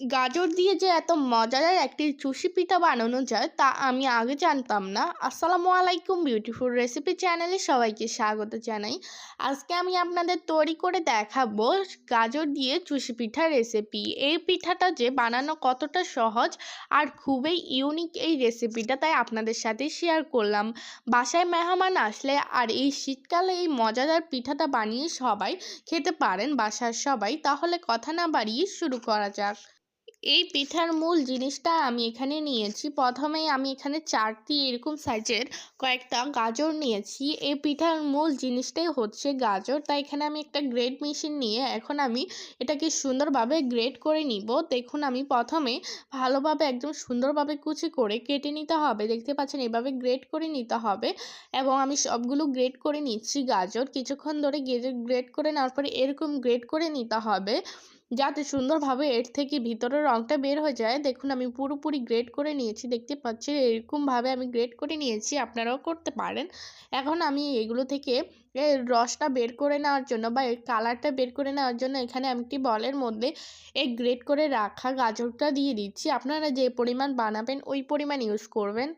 গাজর দিয়ে যে এত মজাদার একটি চুষি পিঠা বানানো যায়, তা আমি আগে জানতাম না। আসসালামু আলাইকুম বিউটিফুল রেসিপি চ্যানেলে সবাইকে স্বাগত জানাই। আজকে আমি আপনাদের তৈরি করে দেখাবো গাজর দিয়ে চুষি পিঠার রেসিপি এই পিঠাটা যে বানানো কতটা সহজ আর খুবই ইউনিক এই রেসিপিটা তাই আপনাদের সাথে শেয়ার করলাম। বাসায় মেহমান আসলে আর এই শীতকালে এই মজাদার পিঠাটা বানিয়ে সবাই খেতে পারেন বাসার সবাই। তাহলে কথা না বাড়িয়ে শুরু করা যাক। এই পিঠার মূল জিনিসটা আমি এখানে নিয়েছি। প্রথমেই আমি এখানে চারটি এরকম সাইজের কয়েকটা গাজর নিয়েছি। এই পিঠার মূল জিনিসটাই হচ্ছে গাজর। তাই এখানে আমি একটা গ্রেড মেশিন নিয়ে এখন আমি এটাকে সুন্দরভাবে গ্রেড করে নিব। দেখুন, আমি প্রথমে ভালোভাবে একদম সুন্দরভাবে কুচি করে কেটে নিতে হবে। দেখতে পাচ্ছেন, এভাবে গ্রেড করে নিতে হবে এবং আমি সবগুলো গ্রেড করে নিচ্ছি গাজর। কিছুক্ষণ ধরে গ্রেড করে নেওয়ার পরে এরকম গ্রেড করে নিতে হবে। যাতে সুন্দরভাবে এর থেকে ভিতরের রঙটা বের হয়ে যায়। দেখুন, আমি পুরোপুরি গ্রেড করে নিয়েছি, দেখতে পাচ্ছি এরকমভাবে আমি গ্রেড করে নিয়েছি, আপনারাও করতে পারেন। এখন আমি এগুলো থেকে রসটা বের করে নেওয়ার জন্য বা এর কালারটা বের করে নেওয়ার জন্য এখানে আমি একটি বলের মধ্যে এই গ্রেড করে রাখা গাজরটা দিয়ে দিচ্ছি। আপনারা যে পরিমাণ বানাবেন, ওই পরিমাণ ইউজ করবেন।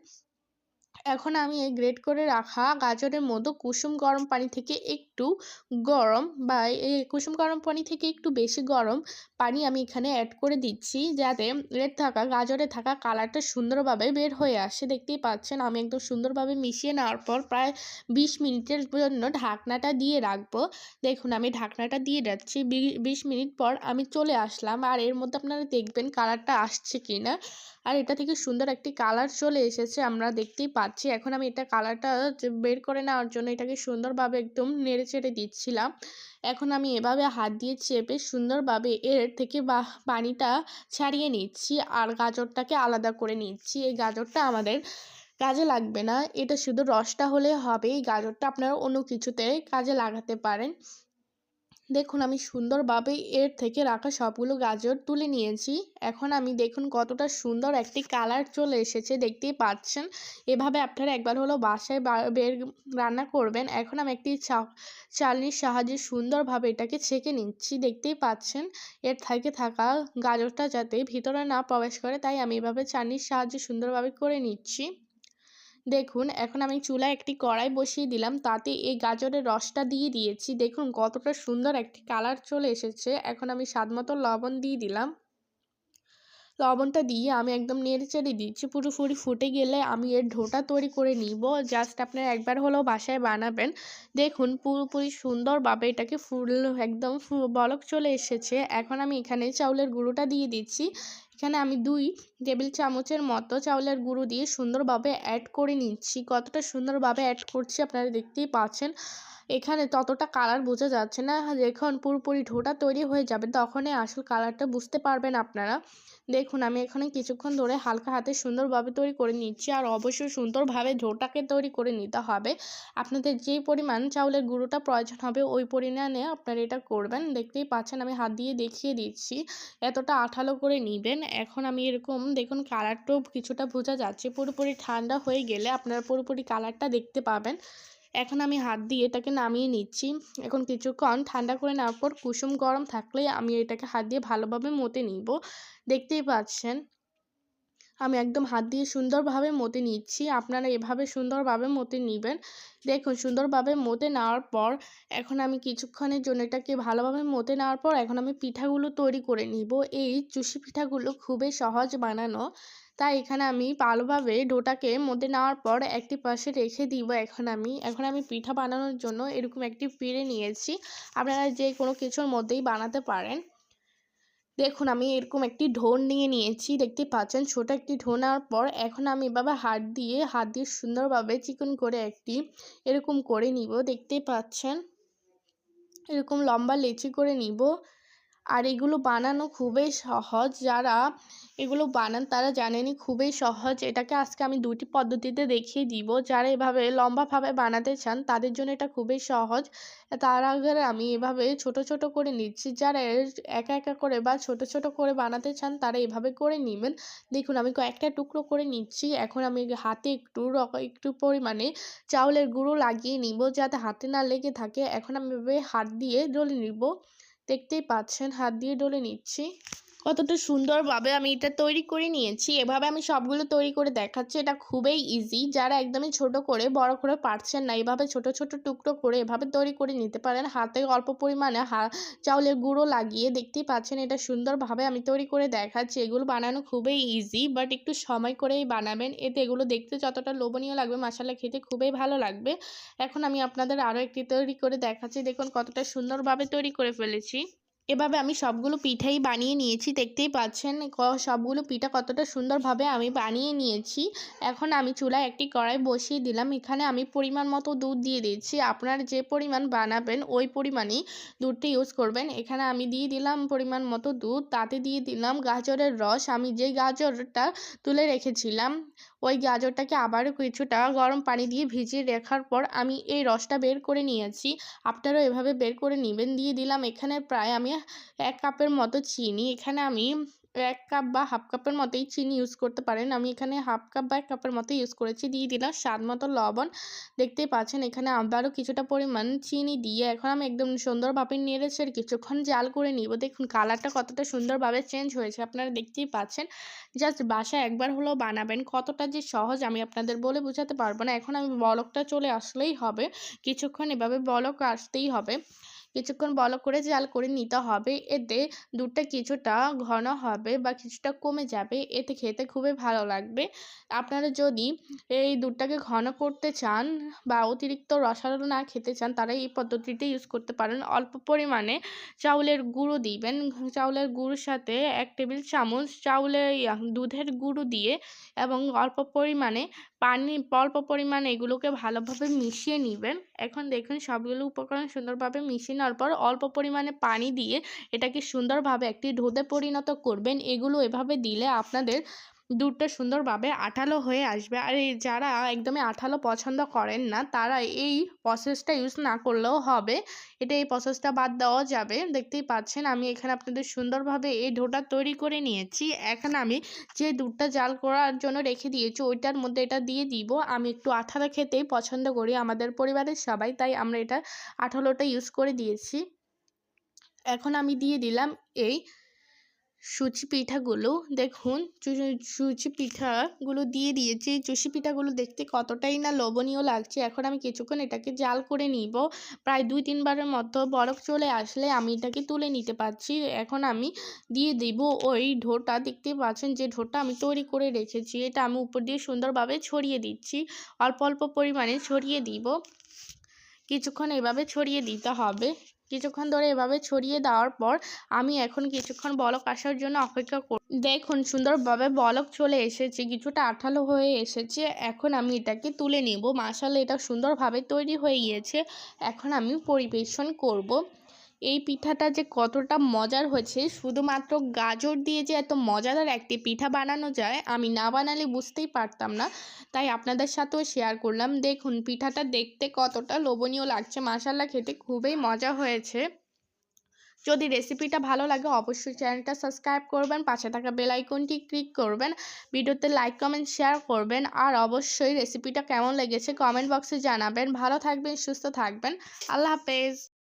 এখন আমি এই গ্রেট করে রাখা গাজরের মধ্যে কুসুম গরম পানি থেকে একটু গরম বা এই কুসুম গরম পানি থেকে একটু বেশি গরম পানি আমি এখানে অ্যাড করে দিচ্ছি যাতে এর থাকা, গাজরে থাকা কালারটা সুন্দরভাবে বের হয়ে আসে। দেখতেই পাচ্ছেন আমি একদম সুন্দরভাবে মিশিয়ে নেওয়ার পর প্রায় বিশ মিনিটের জন্য ঢাকনাটা দিয়ে রাখব। দেখুন আমি ঢাকনাটা দিয়ে যাচ্ছি বিশ মিনিট পর আমি চলে আসলাম। আর এর মধ্যে আপনারা দেখবেন কালারটা আসছে কি না আর এটা থেকে সুন্দর একটি কালার চলে এসেছে। আমরা দেখতেই পাচ্ছি এখন আমি এটা কালারটা বের করে নেওয়ার জন্য এটাকে সুন্দরভাবে একদম নেড়ে চেড়ে দিচ্ছিলাম। এখন আমি এভাবে হাত দিয়ে চেপে সুন্দরভাবে এর থেকে বা পানিটা ছাড়িয়ে নিচ্ছি আর গাজরটাকে আলাদা করে নিচ্ছি। এই গাজরটা আমাদের কাজে লাগবে না। এটা শুধু রসটা হলে হবে। এই গাজরটা আপনারা অন্য কিছুতে কাজে লাগাতে পারেন। দেখুন, আমি সুন্দরভাবে এর থেকে রাখা সবগুলো গাজর তুলে নিয়েছি। এখন আমি দেখুন, কতটা সুন্দর একটি কালার চলে এসেছে, দেখতেই পাচ্ছেন। এভাবে আপনারা একবার হলো বাসায় বের রান্না করবেন। এখন আমি একটি চালনির সাহায্যে সুন্দরভাবে এটাকে ছেঁকে নিচ্ছি, দেখতেই পাচ্ছেন। এর থেকে থাকা গাজরটা যাতে ভিতরে না প্রবেশ করে, তাই আমি এভাবে চালনির সাহায্যে সুন্দরভাবে করে নিচ্ছি। দেখুন, এখন আমি চুলায় একটি কড়াই বসিয়ে দিলাম। তাতে এই গাজরের রসটা দিয়ে দিয়েছি। দেখুন, কতটা সুন্দর একটি কালার চলে এসেছে। এখন আমি স্বাদ মতো লবণ দিয়ে দিলাম। লবণটা দিয়ে আমি একদম নেড়ে চেড়ে দিচ্ছি। পুরোপুরি ফুটে গেলে আমি এর ঢোটা তৈরি করে নিব। জাস্ট আপনারা একবার হলেও বাসায় বানাবেন। দেখুন, পুরোপুরি সুন্দরভাবে এটাকে ফুল একদম বলক চলে এসেছে। এখন আমি এখানে চাউলের গুঁড়োটা দিয়ে দিচ্ছি। এখানে আমি দুই টেবিল চামচের মতো চাউলের গুঁড়ো দিয়ে সুন্দরভাবে অ্যাড করে নিচ্ছি। কতটা সুন্দরভাবে অ্যাড করছি আপনারা দেখতেই পাচ্ছেন। এখানে ততটা কালার বোঝা যাচ্ছে না। যখন পুরোপুরি ঢোটা তৈরি হয়ে যাবে, তখনই আসল কালারটা বুঝতে পারবেন আপনারা। দেখুন, আমি এখানে কিছুক্ষণ ধরে হালকা হাতে সুন্দরভাবে তৈরি করে নিচ্ছি আর অবশ্যই সুন্দরভাবে ঝোটাকে তৈরি করে নিতে হবে। আপনাদের যেই পরিমাণ চাউলের গুঁড়োটা প্রয়োজন হবে, ওই পরিমাণে আপনারা এটা করবেন। দেখতেই পাচ্ছেন, আমি হাত দিয়ে দেখিয়ে দিচ্ছি, এতটা আঠালো করে নিবেন। এখন আমি এরকম, দেখুন কালারটাও কিছুটা বোঝা যাচ্ছে। পুরোপুরি ঠান্ডা হয়ে গেলে আপনারা পুরোপুরি কালারটা দেখতে পাবেন। এখন আমি হাত দিয়ে এটাকে নামিয়ে নিচ্ছি। এখন কিছুক্ষণ ঠান্ডা করে নেওয়ার পর কুসুম গরম থাকলে আমি এটাকে হাত দিয়ে ভালোভাবে মতে নিব। দেখতেই পাচ্ছেন, আমি একদম হাত দিয়ে সুন্দরভাবে মতে নিচ্ছি। আপনারা এভাবে সুন্দরভাবে মতে নেবেন। দেখুন, সুন্দরভাবে মতে নেওয়ার পর এখন আমি কিছুক্ষণের জন্য এটাকে ভালোভাবে মতে নেওয়ার পর এখন আমি পিঠাগুলো তৈরি করে নিব। এই চুষি পিঠাগুলো খুবই সহজ বানানো। তাই এখানে আমি ভালোভাবে ডোটাকে মধ্যে নেওয়ার পর একটি পাশে রেখে দিব এখন আমি। এখন আমি পিঠা বানানোর জন্য এরকম একটি পিড়ে নিয়েছি। আপনারা যে কোনো কিছুর মধ্যেই বানাতে পারেন। দেখুন, আমি এরকম একটি ঢোন নিয়ে নিয়েছি, দেখতে পাচ্ছেন? ছোট একটি ঢোন নেওয়ার পর এখন আমি এভাবে হাত দিয়ে হাত দিয়ে সুন্দরভাবে চিকন করে একটি এরকম করে নিব। দেখতেই পাচ্ছেন? এরকম লম্বা লেচি করে নিব। আর এগুলো বানানো খুবই সহজ। যারা এগুলো বানান, তারা জানেনই খুবই সহজ। এটাকে আজকে আমি দুটি পদ্ধতিতে দেখিয়ে দিব। যারা এভাবে লম্বাভাবে বানাতে চান, তাদের জন্য এটা খুবই সহজ। তার আগে আমি এভাবে ছোট ছোট করে নিচ্ছি। যারা একা একা করে বা ছোট ছোট করে বানাতে চান, তারা এভাবে করে নেবেন। দেখুন, আমি কয়েকটা টুকরো করে নিচ্ছি। এখন আমি হাতে একটু একটু পরিমাণে চাউলের গুঁড়ো লাগিয়ে নিব, যাতে হাতে না লেগে থাকে। এখন আমি এভাবে হাত দিয়ে ডলে নিব। দেখতেই পাচ্ছেন, হাত দিয়ে ডলে নিচ্ছি। কতটা সুন্দরভাবে আমি এটা তৈরি করে নিয়েছি। এভাবে আমি সবগুলো তৈরি করে দেখাচ্ছি। এটা খুবই ইজি যারা একদমই ছোট করে, বড় করে পারছেন না, এভাবে ছোট ছোট টুকরো করে এভাবে তৈরি করে নিতে পারেন। হাতে অল্প পরিমাণে হা, চাউলের গুঁড়ো লাগিয়ে দেখতেই পাচ্ছেন এটা সুন্দরভাবে আমি তৈরি করে দেখাচ্ছি। এগুলো বানানো খুবই ইজি বাট একটু সময় করেই বানাবেন। এতে এগুলো দেখতে যতটা লোভনীয় লাগবে মশালা খেতে খুবই ভালো লাগবে। এখন আমি আপনাদের আরও একটি তৈরি করে দেখাচ্ছি। দেখুন কতটা সুন্দরভাবে তৈরি করে ফেলেছি। এভাবে আমি সবগুলো পিঠাই বানিয়ে নিয়েছি, দেখতেই পাচ্ছেন সবগুলো পিঠা কতটা সুন্দরভাবে আমি বানিয়ে নিয়েছি। এখন আমি চুলায় একটি কড়াই বসিয়ে দিলাম, এখানে আমি পরিমাণ মতো দুধ দিয়ে দিচ্ছি আপনার যে পরিমাণ বানাবেন, ওই পরিমাণই দুধটা ইউজ করবেন। এখানে আমি দিয়ে দিলাম পরিমাণ মতো দুধ, তাতে দিয়ে দিলাম গাজরের রস। আমি যে গাজরটা তুলে রেখেছিলাম ওই গাজরটাকে আবারও কিছুটা গরম পানি দিয়ে ভিজিয়ে রাখার পর আমি এই রসটা বের করে নিয়েছি। আপনারাও এভাবে বের করে নেবেন। দিয়ে দিলাম এখানে প্রায় আমি এক কাপের মতো চিনি। এখানে আমি এক কাপ বা হাফ কাপের মতোই চিনি ইউজ করতে পারেন। আমি এখানে হাফ কাপ বা এক কাপের মতো ইউজ করেছি। দিয়ে দিলাম স্বাদ মতো লবণ। দেখতেই পাচ্ছেন এখানে আবারও কিছুটা পরিমাণ চিনি দিয়ে এখন আমি একদম সুন্দরভাবে নেড়েছে কিছুক্ষণ জাল করে নিব। দেখুন কালারটা কতটা সুন্দরভাবে চেঞ্জ হয়েছে, আপনারা দেখতেই পাচ্ছেন। জাস্ট বাসায় একবার হলেও বানাবেন। কতটা যে সহজ আমি আপনাদের বলে বোঝাতে পারব না। এখন আমি বলকটা চলে আসলেই হবে। কিছুক্ষণ এভাবে বলক আসতেই হবে। কিছুক্ষণ বলক করে জাল করে নিতে হবে। এতে দুধটা কিছুটা ঘন হবে বা কিছুটা কমে যাবে। এতে খেতে খুবই ভালো লাগবে। আপনারা যদি এই দুধটাকে ঘন করতে চান বা অতিরিক্ত রসালো না খেতে চান, তারা এই পদ্ধতিটা ইউজ করতে পারেন। অল্প পরিমাণে চাউলের গুঁড়ো দিবেন। চাউলের গুঁড়োর সাথে এক টেবিল চামচ চাউলে দুধের গুঁড়ো দিয়ে এবং অল্প পরিমাণে পানি, অল্প পরিমাণে এগুলোকে ভালোভাবে মিশিয়ে নেবেন। এখন দেখুন সবগুলো উপকরণ সুন্দরভাবে মিশিয়ে নেওয়ার পর অল্প পরিমাণে পানি দিয়ে এটাকে সুন্দরভাবে একটি ঢোদে পরিণত করবেন। এগুলো এভাবে দিলে আপনাদের দুধটা সুন্দরভাবে আঠালো হয়ে আসবে। আর এই যারা একদমই আঠালো পছন্দ করেন না, তারা এই প্রসেসটা ইউজ না করলেও হবে। এটা এই প্রসেসটা বাদ দেওয়া যাবে। দেখতেই পাচ্ছেন, আমি এখানে আপনাদের সুন্দরভাবে এই ডোটা তৈরি করে নিয়েছি। এখন আমি যে দুধটা জাল করার জন্য রেখে দিয়েছি, ওইটার মধ্যে এটা দিয়ে দিব। আমি একটু আঠালো খেতেই পছন্দ করি আমাদের পরিবারের সবাই, তাই আমরা এটা আঠালোটা ইউজ করে দিয়েছি। এখন আমি দিয়ে দিলাম এই সুচি পিঠাগুলো, দেখুন সুচি পিঠাগুলো দিয়ে দিয়েছি। চুষি পিঠাগুলো দেখতে কতটাই না লবণীয় লাগছে। এখন আমি কিছুক্ষণ এটাকে জাল করে নিব। প্রায় দুই, তিনবারের মতো বরফ চলে আসলে আমি এটাকে তুলে নিতে পারছি। এখন আমি দিয়ে দিব ওই ঢোটা। দেখতে পাচ্ছেন যে ঢোটা আমি তৈরি করে রেখেছি। এটা আমি উপর দিয়ে সুন্দরভাবে ছড়িয়ে দিচ্ছি। অল্প অল্প পরিমাণে ছড়িয়ে দিব। কিছুক্ষণ এভাবে ছড়িয়ে দিতে হবে। কিছুক্ষণ ধরে এভাবে ছড়িয়ে দেওয়ার পর আমি এখন কিছুক্ষণ বলক আসার জন্য অপেক্ষা করব দেখুন, সুন্দরভাবে বলক চলে এসেছে, কিছুটা আঠালো হয়ে এসেছে। এখন আমি এটাকে তুলে নেব। মাসাল এটা সুন্দরভাবে তৈরি হয়ে গিয়েছে। এখন আমি পরিবেশন করব। এই পিঠাটা যে কতটা মজার হয়েছে, শুধুমাত্র গাজর দিয়ে যে এত মজাদার একটি পিঠা বানানো যায়, আমি না বানালে বুঝতেই পারতাম না। তাই আপনাদের সাথেও শেয়ার করলাম। দেখুন, পিঠাটা দেখতে কতটা লোভনীয় লাগছে। মাসাল্লা খেতে খুবই মজা হয়েছে। যদি রেসিপিটা ভালো লাগে, অবশ্যই চ্যানেলটা সাবস্ক্রাইব করবেন, পাশে থাকা বেল আইকনটি ক্লিক করবেন, ভিডিওতে লাইক কমেন্ট শেয়ার করবেন, আর অবশ্যই রেসিপিটা কেমন লেগেছে কমেন্ট বক্সে জানাবেন। ভালো থাকবেন, সুস্থ থাকবেন। আল্লাহ হাফেজ।